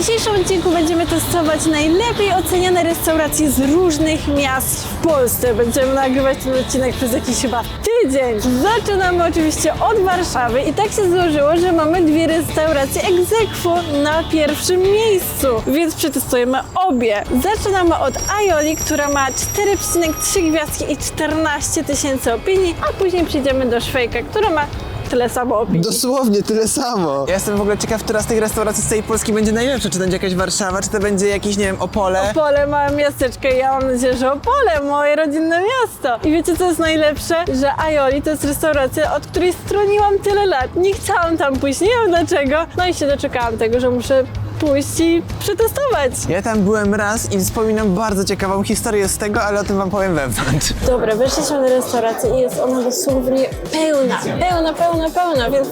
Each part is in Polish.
dzisiejszym odcinku będziemy testować najlepiej oceniane restauracje z różnych miast w Polsce. Będziemy nagrywać ten odcinek przez jakiś chyba tydzień. Zaczynamy oczywiście od Warszawy i tak się złożyło, że mamy dwie restauracje aequo na pierwszym miejscu, więc przetestujemy obie. Zaczynamy od Aioli, która ma 4,3 gwiazdki i 14 tysięcy opinii, a później przejdziemy do Szwejka, która ma tyle samo opinii. Dosłownie tyle samo. Ja jestem w ogóle ciekaw, która z tych restauracji z całej Polski będzie najlepsza. Czy to będzie jakaś Warszawa, czy to będzie jakieś, nie wiem, Opole. Opole, małe miasteczko i ja mam nadzieję, że Opole, moje rodzinne miasto. I wiecie co jest najlepsze? Że Aioli to jest restauracja, od której stroniłam tyle lat. Nie chciałam tam pójść, nie wiem dlaczego. No i się doczekałam tego, że muszę pójść i przetestować. Ja tam byłem raz i wspominam bardzo ciekawą historię z tego, ale o tym wam powiem wewnątrz. Dobra, weszliśmy do restauracji i jest ona dosłownie pełna, pełna, pełna, pełna, więc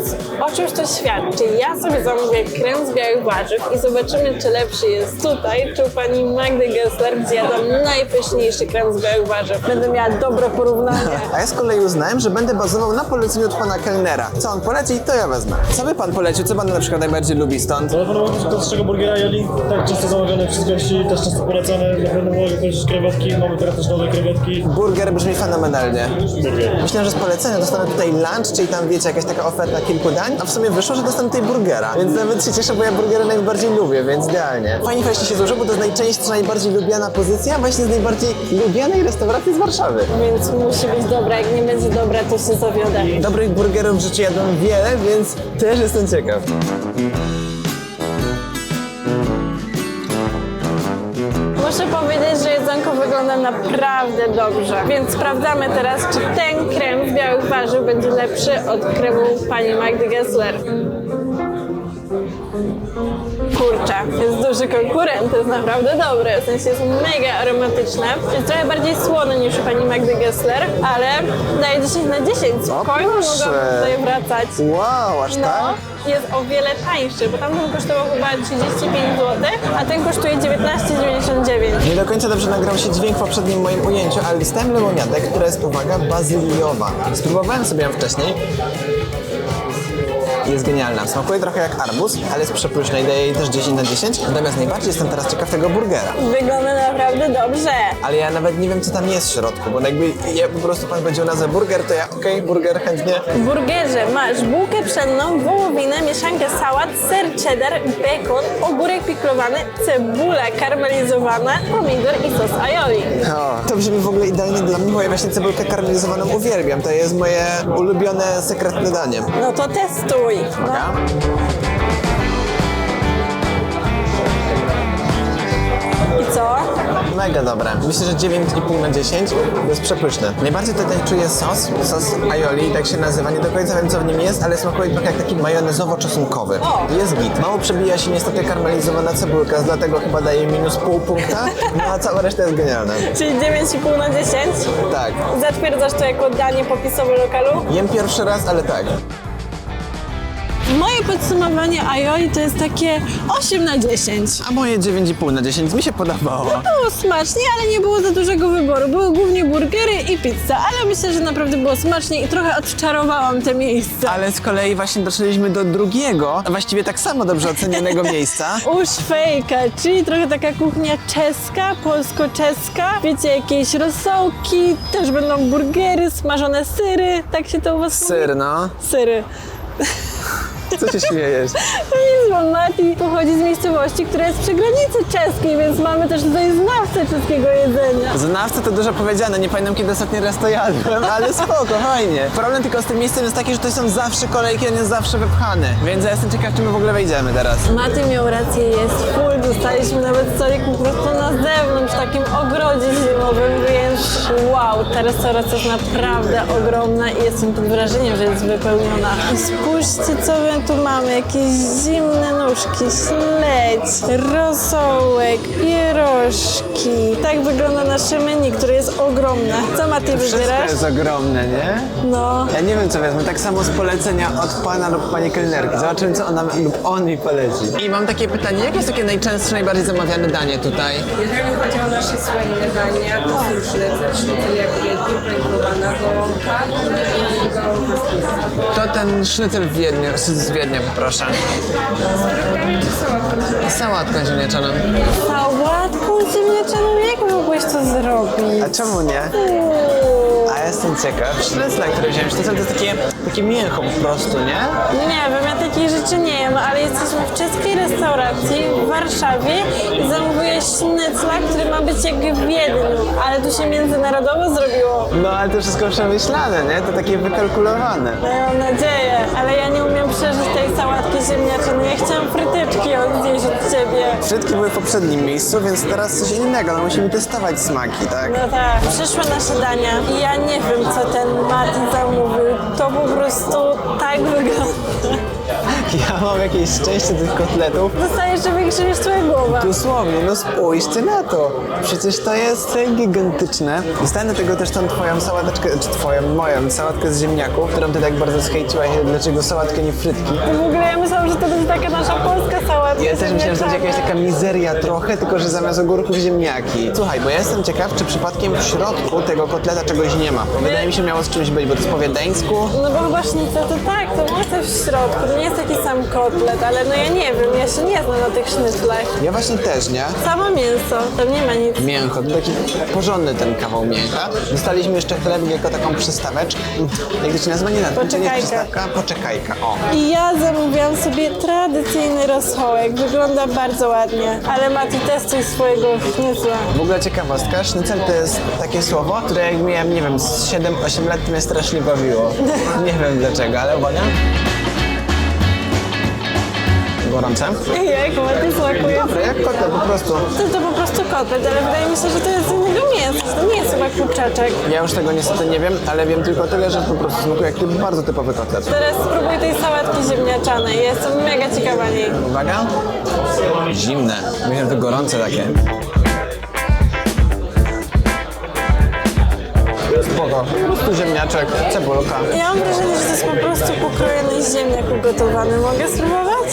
o czymś to świadczy. Ja sobie zamówię krem z białych warzyw i zobaczymy, czy lepszy jest tutaj, czy u pani Magdy Gessler, gdzie jadam najpyszniejszy krem z białych warzyw. Będę miała dobre porównanie. A ja z kolei uznałem, że będę bazował na poleceniu od pana kelnera. Co on poleci, to ja wezmę. Co by pan polecił? Co pan na przykład najbardziej lubi stąd? Naszego burgera Joli, tak często zamawiane przez gości, też często polecane. Na pewno mogę powiedzieć krewetki, mamy teraz też nowe krewetki. Burger brzmi fenomenalnie. Burger. Myślałem, że z polecenia dostanę tutaj lunch, czyli tam wiecie, jakaś taka oferta kilku dań, a w sumie wyszło, że dostanę tutaj burgera. Więc nawet się cieszę, bo ja burgery najbardziej lubię, więc idealnie. Fajnie właśnie się złożyło, bo to jest najczęstsza, najbardziej lubiana pozycja właśnie z najbardziej lubianej restauracji z Warszawy. Więc musi być dobra, jak nie będzie dobra, to się zawiodę. Dobrych burgerów w życiu jadłem wiele, więc też jestem ciekaw. Muszę powiedzieć, że jedzonko wygląda naprawdę dobrze. Więc sprawdzamy teraz, czy ten krem z białych warzyw będzie lepszy od kremu pani Magdy Gessler. Kurczę, jest duży konkurent, jest naprawdę dobre, w sensie jest mega aromatyczne. Jest trochę bardziej słone niż u pani Magdy Gessler, ale daje 10 na 10. Spokojnie proszę. tutaj wracać. Wow, aż No, tak? jest o wiele tańszy, bo tamten kosztował chyba 35 zł, a ten kosztuje 19,99. Nie do końca dobrze nagrał się dźwięk w poprzednim moim ujęciu, ale dostałem lemoniadę, która jest, uwaga, bazyliowa. Spróbowałem sobie ją wcześniej. Jest genialna. Smakuje trochę jak arbuz, ale jest przepyszna i daje jej też 10 na 10. Natomiast najbardziej jestem teraz ciekaw tego burgera. Wygląda naprawdę dobrze. Ale ja nawet nie wiem, co tam jest w środku, bo jakby ja po prostu pan powiedział nazwę burger, to ja okej, burger chętnie. W burgerze masz bułkę pszenną, wołowinę, mieszankę sałat, ser cheddar, bekon, ogórek piklowany, cebula karmelizowana, pomidor i sos aioli. O, to brzmi w ogóle idealnie dla mnie, bo ja właśnie cebulkę karmelizowaną uwielbiam. To jest moje ulubione, sekretne danie. No to testuj. Uwaga. I co? Mega dobre. Myślę, że 9,5 na 10 to jest przepyszne. Najbardziej tutaj czuję sos, sos aioli, tak się nazywa. Nie do końca wiem, co w nim jest, ale smakuje trochę jak taki majonezowo-czosnkowy. O! Jest git. Mało przebija się niestety karmelizowana cebulka, dlatego chyba daje minus pół punkta, no a cała reszta jest genialna. Czyli 9,5 na 10? Tak. Zatwierdzasz to jako danie popisowe lokalu? Jem pierwszy raz, ale tak. Moje podsumowanie aioli to jest takie 8 na 10. A moje 9,5 na 10 mi się podobało. Było smacznie, ale nie było za dużego wyboru. Były głównie burgery i pizza, ale myślę, że naprawdę było smacznie i trochę odczarowałam te miejsca. Ale z kolei właśnie doszliśmy do drugiego, a właściwie tak samo dobrze ocenianego miejsca. U Szwejka, czyli trochę taka kuchnia czeska, polsko-czeska. Wiecie, jakieś rosołki, też będą burgery, smażone syry. Tak się to u was mówi? Syr, no. Syry. Co się śmiejesz? To nic, bo Mati pochodzi z miejscowości, która jest przy granicy czeskiej, więc mamy też tutaj znawcę czeskiego jedzenia. Znawcy to dużo powiedziane, nie pamiętam kiedy ostatni raz to jadłem, ale spoko, fajnie. Problem tylko z tym miejscem jest taki, że to są zawsze kolejki, on jest zawsze wypchany. Więc ja jestem ciekaw, czy my w ogóle wejdziemy teraz. Maty miał rację, jest full. Dostaliśmy nawet stolik po prostu na zewnątrz, w takim ogrodzie zimowym, więc wow, ta restauracja jest naprawdę ogromna i jestem pod wrażeniem, że jest wypełniona. I spójrzcie, co my tu mamy. Jakieś zimne nóżki, śledź, rosołek, pierożki. Tak wygląda nasze menu, które jest ogromne. Co Maty Wszystko wybierasz? jest ogromne, nie? No. Ja nie wiem co wezmę, tak samo z polecenia od pana lub pani kelnerki. Zobaczymy co ona lub on mi poleci. I mam takie pytanie, jakie jest takie najczęstsze, najbardziej zamawiane danie tutaj? Jeżeli chodzi o nasze słynne dania, to są sznycel, sznycel jak wielki, pękowana gołąbka i gołąbka To ten sznycel w Wiedniu, z z Wiednia poproszę. Sałatką ziemniaczaną. Sałatką ziemniaczaną? Jak mogłeś to zrobić? A czemu nie? A ja jestem ciekaw. Sznycla, które wziąłem, to jest takie, takie mięcho po prostu, nie? Nie wiem, ja takich rzeczy nie jem, ale jesteśmy w czeskiej restauracji w Warszawie i zamówiłeś sznycla, który ma być jak w Wiedniu, ale tu się międzynarodowo zrobiło. No ale to wszystko przemyślane, nie? To takie wykalkulowane. No, ja mam nadzieję, ale ja nie umiem przeżyć tej sałatki ziemniaczanej. Ja chciałam frytyczki od- zjeść od ciebie. Frytki były w poprzednim miejscu, więc teraz coś innego. No musimy testować smaki, tak? No tak, przyszły nasze dania i ja nie wiem, co ten Mati zamówił. To po prostu tak wygląda. Ja mam jakieś szczęście tych kotletów. Zostaje jeszcze większy niż twoja głowa. Dosłownie, no spójrzcie na to. Przecież to jest gigantyczne. Dostałem do tego też tą twoją sałateczkę, czy twoją, moją sałatkę z ziemniaków, którą ty tak bardzo zhejciłaś, dlaczego sałatkę nie frytki. W ogóle ja myślałam, że to będzie taka nasza polska sałatka Ja też myślałem, że będzie jakaś taka mizeria trochę, tylko że zamiast ogórków ziemniaki. Słuchaj, bo ja jestem ciekaw, czy przypadkiem w środku tego kotleta czegoś nie ma. Bo wydaje mi się, miało z czymś być, bo to jest po wiedeńsku. No bo sznicel to tak, to coś w środku, to nie jest taki sam kotlet, ale no ja nie wiem, ja się nie znam na tych sznyclach. Ja właśnie też, nie? Samo mięso, tam nie ma nic. Mięcho, to taki porządny ten kawał mięcha. Dostaliśmy jeszcze chlebek jako taką przystaweczkę. Jak to się nazywa? Nie, to nie Poczekajka. przystawka, poczekajka, o. I ja zamówiłam sobie tradycyjny rosołek, wygląda bardzo ładnie, ale Mati testuj swojego sznycla. W ogóle ciekawostka, sznycel to jest takie słowo, które jak miałem, nie wiem, z 7-8 lat to mnie strasznie bawiło. Nie wiem dlaczego, ale uwaga. Gorące. Jak Mati smakuje? Dobre, jak kotlet po prostu. To, to po prostu kotlet, ale wydaje mi się, że to jest z innego mięsa, to nie jest chyba kurczaczek. Ja już tego niestety nie wiem, ale wiem tylko tyle, że po prostu smakuje jak bardzo typowy kotlet. Teraz spróbuj tej sałatki ziemniaczanej, jestem mega ciekawa niej. Uwaga. Zimne. Myślę, że to gorące takie. Spoko. Po prostu ziemniaczek, cebulka. Ja mam wrażenie, że to jest po prostu pokrojony ziemniak ugotowany. Mogę spróbować?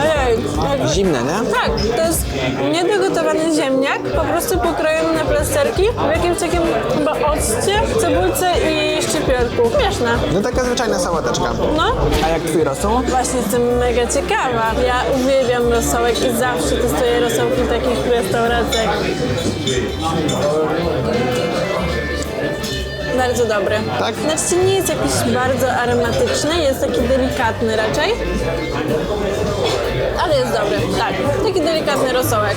Ojej, jakby... Zimne, nie? Tak, to jest niedogotowany ziemniak, po prostu pokrojony na plasterki w jakimś takim chyba occie, cebulce i szczypiorku. Śmieszne. No taka zwyczajna sałateczka. No, A jak twój rosół? właśnie jestem mega ciekawa. Ja uwielbiam rosołek i zawsze testuję rosołki w takich restauracjach. Bardzo dobry. Tak? Znaczy nie jest jakiś bardzo aromatyczny, jest taki delikatny raczej. Ale jest dobry, tak. Taki delikatny rosołek.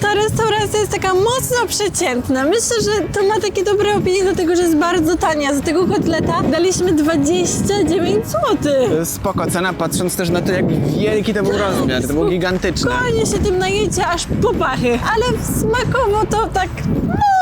Ta restauracja jest taka mocno przeciętna. Myślę, że to ma takie dobre opinie, dlatego że jest bardzo tania. Za tego kotleta daliśmy 29 zł. Spoko cena, patrząc też na to, jak wielki to był rozmiar. To był gigantyczny. Spokojnie się tym najecie aż po pachy, ale smakowo to tak, no...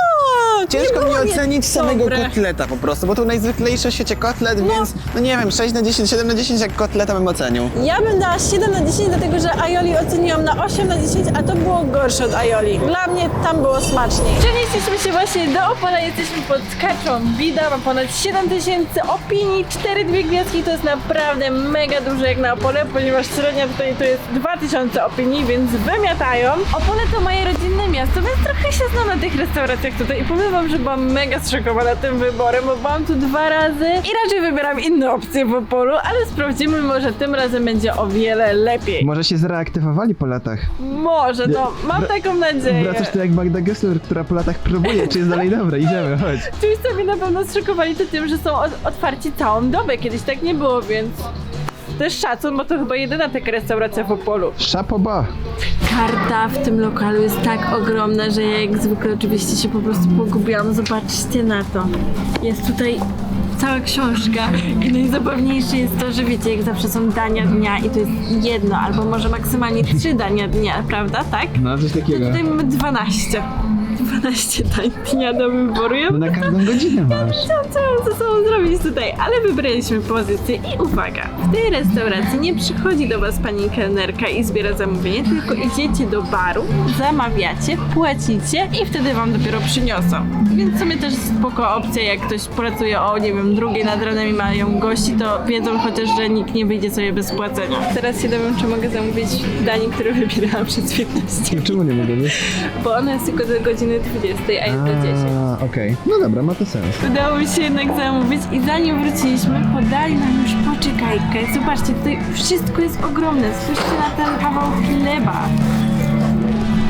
Ciężko mi ocenić samego dobre. kotleta po prostu, bo to najzwyklejszy w świecie kotlet, więc no nie wiem, 6 na 10, 7 na 10 jak kotleta bym ocenił. Ja bym dała 7 na 10, dlatego że Aioli oceniłam na 8 na 10, a to było gorsze od Aioli. Dla mnie tam było smaczniej. Przenieśliśmy się właśnie do Opola, jesteśmy pod Kaczą Bida, ma ponad 7 tysięcy opinii, 4 dwie gwiazdki, to jest naprawdę mega dużo jak na Opole, ponieważ średnia tutaj to jest 2000 opinii, więc wymiatają. Opole to moje rodzinne miasto, więc trochę się znam na tych restauracjach tutaj i powiem wam, że byłam mega zszokowana tym wyborem, bo byłam tu dwa razy i raczej wybieram inne opcje w Opolu, ale sprawdzimy, może tym razem będzie o wiele lepiej. Może się zreaktywowali po latach. Może, no, mam taką nadzieję. Wracasz tu jak Magda Gessler, która po latach próbuje, czy jest dalej dobre. Idziemy, chodź. Twistami na pewno zszokowali to tym, że są otwarci całą dobę. Kiedyś tak nie było, więc to jest szacun, bo to chyba jedyna taka restauracja w Opolu. Szapoba. Karta w tym lokalu jest tak ogromna, że ja jak zwykle oczywiście się po prostu pogubiłam. Zobaczcie na to. Jest tutaj cała książka i najzabawniejsze jest to, że wiecie, jak zawsze są dania dnia i to jest jedno albo może maksymalnie trzy dania dnia, prawda? Tak? No, coś To takiego. tutaj mamy 12. 12 dań dnia do wyboru. Ja No na każdą godzinę masz. co, co, co sobą zrobić tutaj, ale wybraliśmy pozycję i uwaga, w tej restauracji nie przychodzi do Was pani kelnerka i zbiera zamówienie, tylko idziecie do baru, zamawiacie, płacicie i wtedy Wam dopiero przyniosą. Więc w sumie też spoko opcja, jak ktoś pracuje o, nie wiem, drugiej nad ranem i mają gości, to wiedzą chociaż, że nikt nie wyjdzie sobie bez płacenia. Teraz się dowiem, czy mogę zamówić danie, które wybierałam przez 15 Czemu nie mogę być? bo ona jest tylko do godziny 20, a jest do 10. A, okej. No dobra, ma to sens. Udało mi się jednak zamówić i zanim wróciliśmy, podali nam już poczekajkę. Zobaczcie, tutaj wszystko jest ogromne. Spójrzcie na ten kawał chleba.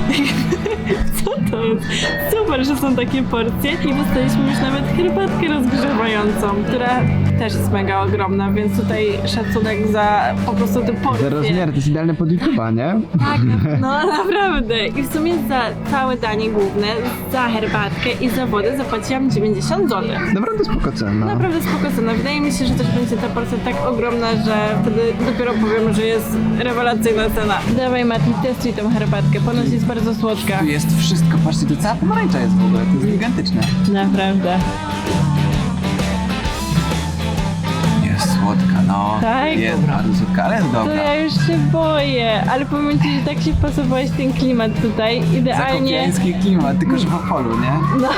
Co to jest? Super, że są takie porcje i dostaliśmy już nawet herbatkę rozgrzewającą, która też jest mega ogromna, więc tutaj szacunek za po prostu te porcje. Za rozmiar to jest idealne pod YouTube'a, nie? Tak, no naprawdę. I w sumie za całe danie główne, za herbatkę i za wodę zapłaciłam 90 zł. Naprawdę spoko cena. Naprawdę spoko cena. Wydaje mi się, że też będzie ta porcja tak ogromna, że wtedy dopiero powiem, że jest rewelacyjna cena. Dawaj Mati, testuj tą herbatkę. Ponoć jest bardzo słodka. Tu jest wszystko, patrzcie, to cała pomarańcza jest w ogóle, to jest gigantyczne. Naprawdę. No. Tak? Jest bardzo słodka, ale jest To dobra. ja już się boję, ale powiem Ci, że tak się wpasowałeś w ten klimat tutaj. Idealnie. Zakopiański klimat, tylko że w Opolu, nie? No.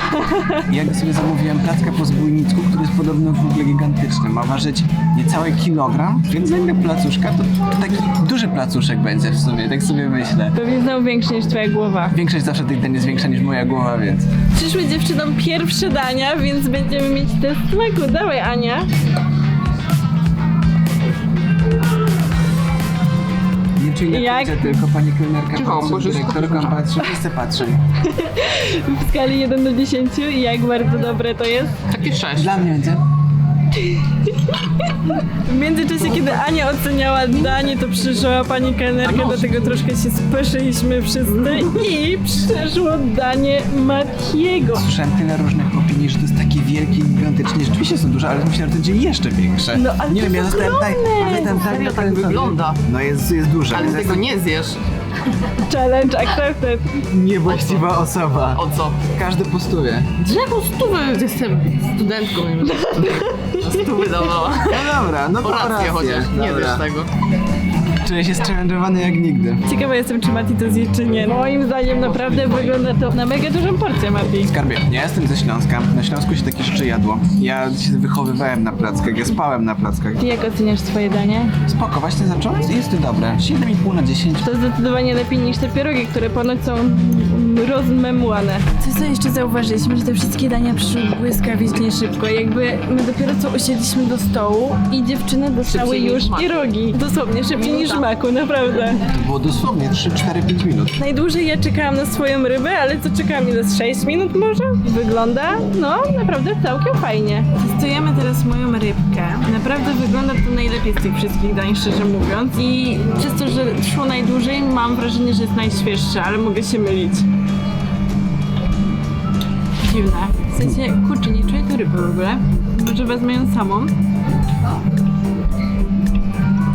Ja sobie zamówiłem plackę po zbójnicku, który jest podobno w ogóle gigantyczny. Ma ważyć niecały kilogram, więc ile placuszka, to, to taki duży placuszek będzie w sumie, tak sobie myślę. Pewnie znowu większy niż Twoja głowa. Większość zawsze tych dań jest większa niż moja głowa, więc... Przyszły dziewczynom pierwsze dania, więc będziemy mieć test smaku. Dawaj Ania. Nie czuję Jak? jak... tylko pani kelnerka patrzy, dyrektorka patrzy, wszyscy patrzą. W skali 1 do 10, jak bardzo dobre to jest? Dla mnie będzie. W międzyczasie, kiedy Ania oceniała danie, to przyszła pani kelnerka, dlatego troszkę się speszyliśmy wszyscy i przyszło danie Matiego. Słyszałem tyle różnych opinii, że to takie wielkie i gigantyczne. Rzeczywiście są duże, ale myślałem, że to będzie jeszcze większe. No, ale nie to wiem, ja jest zostałem tak, ogromne. zostałem tak Serio tak wygląda. No jest, jest duże. Ale tego nie zjesz. Challenge accepted. Niewłaściwa osoba. O co? Każdy po stówie. Jaką stówę jestem studentką? Stówy dawała. No dobra, no to O rację chociaż, nie Dobra. wiesz tego. Czuję się zchallenge'owany jak nigdy. Ciekawa jestem, czy Mati to zje, czy nie. Moim zdaniem naprawdę wygląda to na mega dużą porcję, Mati. Skarbie, ja jestem ze Śląska. Na Śląsku się takie rzeczy jadło. Ja się wychowywałem na plackach, ja spałem na plackach. Ty jak oceniasz swoje danie? Spoko, właśnie zacząłem? Jest to dobre. 7,5 na 10. To zdecydowanie lepiej niż te pierogi, które ponoć są rozmemłane. Co co jeszcze zauważyliśmy, że te wszystkie dania przyszły błyskawicznie szybko. Jakby my dopiero co usiedliśmy do stołu i dziewczyny dostały Szybciej niż już maku. pierogi. Dosłownie szybciej niż maku, naprawdę. To było dosłownie 3-4-5 minut. Najdłużej ja czekałam na swoją rybę, ale co czekałam ile z 6 minut może? Wygląda, no naprawdę całkiem fajnie. Testujemy teraz moją rybkę. Naprawdę wygląda to najlepiej z tych wszystkich dań, szczerze mówiąc. I przez to, że szło najdłużej, mam wrażenie, że jest najświeższe, ale mogę się mylić. Dziwne. W sensie, kurczę, nie czuję tej ryby w ogóle. Może wezmę ją samą.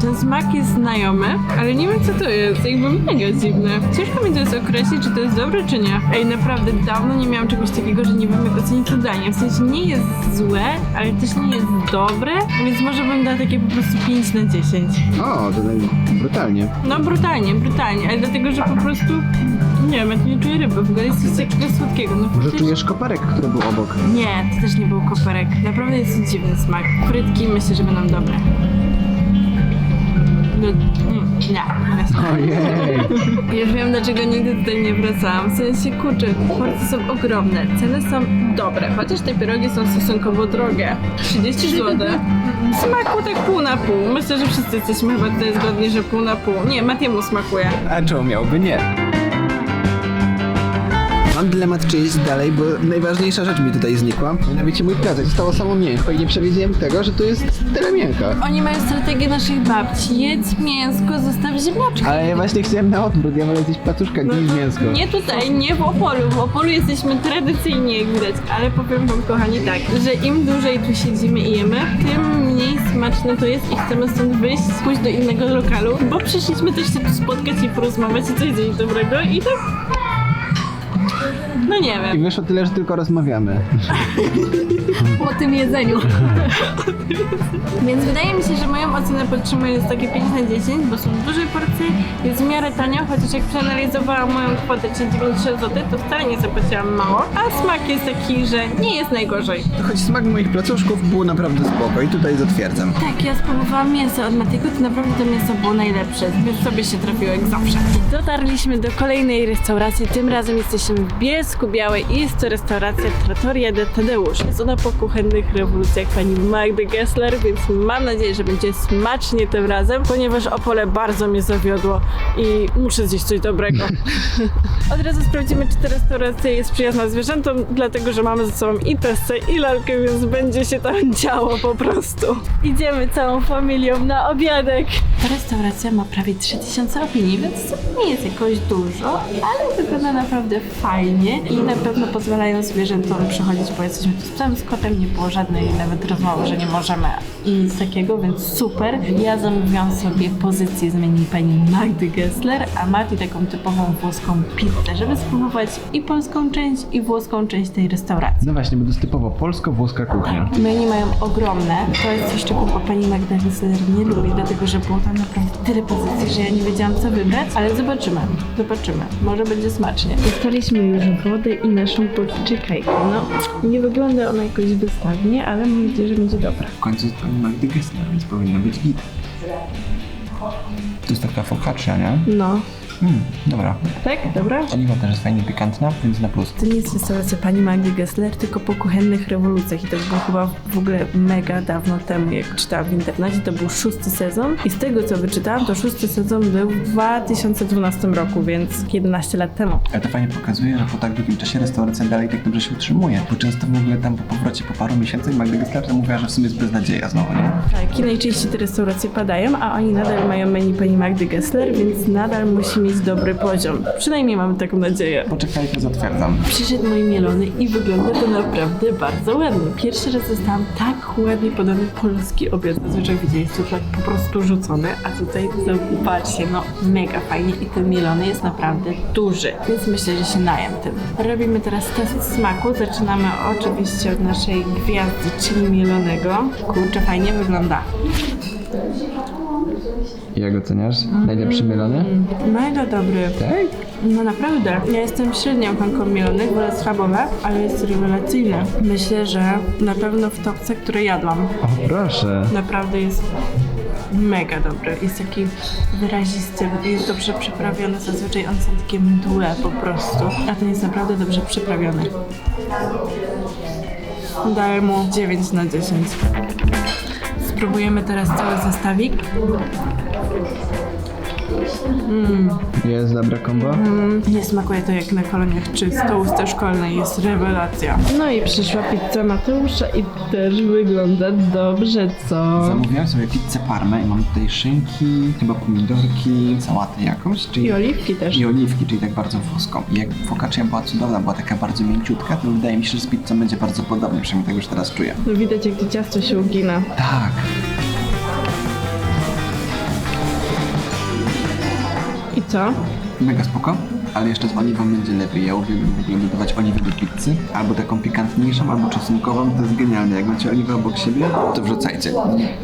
Ten smak jest znajomy, ale nie wiem co to jest, jakby mega dziwne. Ciężko mi to jest określić, czy to jest dobre, czy nie. Ej, naprawdę dawno nie miałam czegoś takiego, że nie wiem jak ocenić to danie. W sensie nie jest złe, ale też nie jest dobre, więc może bym dała takie po prostu 5 na 10. O, to tak brutalnie. No brutalnie, brutalnie, ale dlatego, że po prostu nie wiem, ja tu nie czuję ryby, w ogóle jest coś takiego słodkiego. No, Może przecież- czujesz koparek, który był obok. Nie, to też nie był koperek. Naprawdę jest to dziwny smak. Frytki myślę, że będą dobre. No, mm, nie, nie. Ojej. Już wiem, dlaczego nigdy tutaj nie wracałam. W sensie, kurczę, porcje są ogromne, ceny są dobre, chociaż te pierogi są stosunkowo drogie. 30 zł. Smaku tak pół na pół. Myślę, że wszyscy jesteśmy chyba tutaj zgodni, że pół na pół. Nie, Matiemu smakuje. A czemu miałby nie? Mam dylemat, czy iść dalej, bo najważniejsza rzecz mi tutaj znikła. Mianowicie mój placek. Zostało samo mięcho i nie przewidziałem tego, że tu jest tyle mięcha. Oni mają strategię naszych babci. Jedz mięsko, zostaw ziemniaczki. Ale ja właśnie chciałem na odwrót, ja wolę zjeść placuszka niż mięsko. Nie tutaj, nie w Opolu. W Opolu jesteśmy tradycyjnie, jak widać, ale powiem wam, kochani, tak, że im dłużej tu siedzimy i jemy, tym mniej smaczne to jest i chcemy stąd wyjść, pójść do innego lokalu, bo przyszliśmy też się tu spotkać i porozmawiać i coś zjeść dobrego i tak... Thank you. No nie I wiem. wyszło tyle, że tylko rozmawiamy. Po tym jedzeniu. Więc wydaje mi się, że moją ocenę podtrzymuję jest takie 5 na 10, bo są duże porcje, jest w miarę tanio, chociaż jak przeanalizowałam moją kwotę, czyli 90 zł, to wcale nie zapłaciłam mało, a smak jest taki, że nie jest najgorzej. Choć smak moich placuszków był naprawdę spoko i tutaj zatwierdzam. Tak, ja spróbowałam mięso od Matiego, to naprawdę to mięso było najlepsze, więc sobie się trafiło jak zawsze. Dotarliśmy do kolejnej restauracji, tym razem jesteśmy w Bielsku Białej i jest to restauracja Trattoria de Tadeusz. Jest ona po kuchennych rewolucjach pani Magdy Gessler, więc mam nadzieję, że będzie smacznie tym razem, ponieważ Opole bardzo mnie zawiodło i muszę zjeść coś dobrego. Od razu sprawdzimy, czy ta restauracja jest przyjazna zwierzętom, dlatego że mamy ze sobą i Tessę, i lalkę, więc będzie się tam działo po prostu. Idziemy całą familią na obiadek. Ta restauracja ma prawie 3000 opinii, więc to nie jest jakoś dużo, ale wygląda naprawdę fajnie i na pewno pozwalają zwierzętom przychodzić, bo jesteśmy tu z psem, z kotem, nie było żadnej nawet rozmowy, że nie możemy i nic takiego, więc super. Ja zamówiłam sobie pozycję z menu pani Magdy Gessler, a Mati taką typową włoską pizzę, żeby spróbować i polską część, i włoską część tej restauracji. No właśnie, bo to jest typowo polsko-włoska kuchnia. Menu mają ogromne. To jest coś, czego pani Magda Gessler nie lubi, dlatego że było tam naprawdę tyle pozycji, że ja nie wiedziałam co wybrać, ale zobaczymy. Zobaczymy. Może będzie smacznie. Dostaliśmy już wodę i naszą poczekajkę. No, nie wygląda ona jakoś wystawnie, ale mam nadzieję, że będzie dobra. W końcu jest pani Magdy Gessler, więc powinno być git. To jest taka focaccia, nie? No. Mm, dobra. Tak? Dobra? Oliwa też jest fajnie pikantna, więc na plus. To nie jest restauracja pani Magdy Gessler, tylko po kuchennych rewolucjach i to było chyba w ogóle mega dawno temu, jak czytałam w internecie, to był szósty sezon i z tego co wyczytałam, to szósty sezon był w 2012 roku, więc 11 lat temu. Ale to fajnie pokazuje, że po tak długim czasie restauracja dalej tak dobrze się utrzymuje. Bo często w ogóle tam po powrocie po paru miesiącach Magda Gessler mówiła, że w sumie jest beznadzieja znowu, nie? Tak, i najczęściej te restauracje padają, a oni nadal mają menu pani Magdy Gessler, więc nadal musi mieć dobry poziom. Przynajmniej mamy taką nadzieję. Poczekajcie, zatwierdzam. Przyszedł mój mielony i wygląda to naprawdę bardzo ładnie. Pierwszy raz dostałam tak ładnie podany polski obiad. Zazwyczaj to tak po prostu rzucone, a tutaj zobaczcie, no mega fajnie i ten mielony jest naprawdę duży, więc myślę, że się najem tym. Robimy teraz test smaku. Zaczynamy oczywiście od naszej gwiazdy, czyli mielonego. Kurczę, fajnie wygląda. Jak oceniasz? Najlepszy mielony? Mega dobry. Tak? No naprawdę. Ja jestem średnią fanką mielonych, wolę schabowe, ale jest rewelacyjny. Myślę, że na pewno w topce, które jadłam. O, proszę. Naprawdę jest mega dobry. Jest taki wyrazisty, jest dobrze przyprawiony. Zazwyczaj one są takie mdłe po prostu, a ten jest naprawdę dobrze przyprawiony. Daję mu 9 na 10. Spróbujemy teraz cały zestawik. Jest dobra kombo? Nie smakuje to jak na koloniach czy tousty szkolnej, jest rewelacja. No i przyszła pizza Mateusza i też wygląda dobrze, co? Zamówiłem sobie pizzę parmę i mam tutaj szynki, chyba pomidorki, sałatę jakąś, czyli... I oliwki też. I oliwki, czyli tak bardzo włoską. I jak focaccia była cudowna, była taka bardzo mięciutka, to wydaje mi się, że z pizzą będzie bardzo podobnie, przynajmniej tak już teraz czuję. No widać jak to ciasto się ugina. Tak. Co? Mega spoko, ale jeszcze z oliwą będzie lepiej. Ja uwielbiam w ogóle dodawać oliwę do pizzy, albo taką pikantniejszą, albo czosnkową, to jest genialne. Jak macie oliwę obok siebie, to wrzucajcie,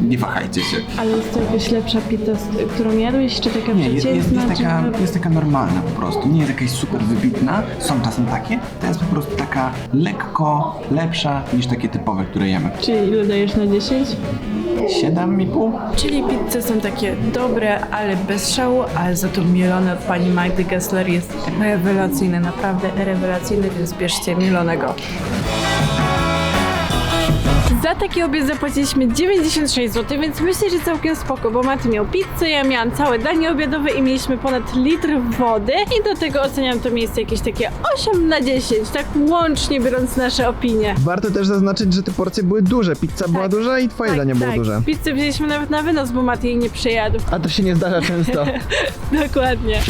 nie, wahajcie się. Ale jest to jakaś lepsza pizza, z- którą jadłeś, czy taka Nie, jest, jest, przeciętna? jest, taka, czy... jest taka normalna po prostu, nie jest jakaś super wybitna, są czasem takie, to jest po prostu taka lekko lepsza niż takie typowe, które jemy. Czyli ile dajesz na 10? 7,5? Czyli pizze są takie dobre, ale bez szału, ale za to mielone od pani Magdy Gessler jest rewelacyjne, naprawdę rewelacyjne, więc bierzcie mielonego. Za taki obiad zapłaciliśmy 96 zł, więc myślę, że całkiem spoko, bo Maty miał pizzę, ja miałam całe danie obiadowe i mieliśmy ponad litr wody i do tego oceniam to miejsce jakieś takie 8 na 10, tak łącznie biorąc nasze opinie. Warto też zaznaczyć, że te porcje były duże. Pizza była duża i twoje danie było tak. duże. Pizzę wzięliśmy nawet na wynos, bo Maty jej nie przejadł. A to się nie zdarza często. Dokładnie.